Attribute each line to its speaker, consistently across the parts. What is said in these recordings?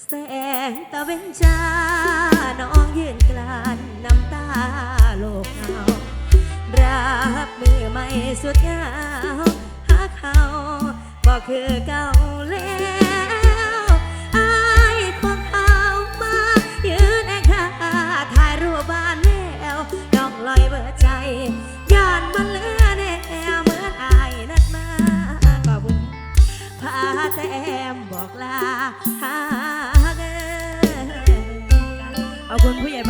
Speaker 1: แสงตะเวนจ้าน้องยืนกลานน้ำตาโลกเงารับมือไม่สุดยาวหาเขาบอกคือเก่าแล้วอายของเขามายืนแอคาถ่ายรูปบ้านแล้วดอกลอยเบอร์ใจย่านมันเลือแนวเหมือนอายนัดมาขอบุญพาแต้มบอกลา 摇滚不也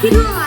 Speaker 1: 起步。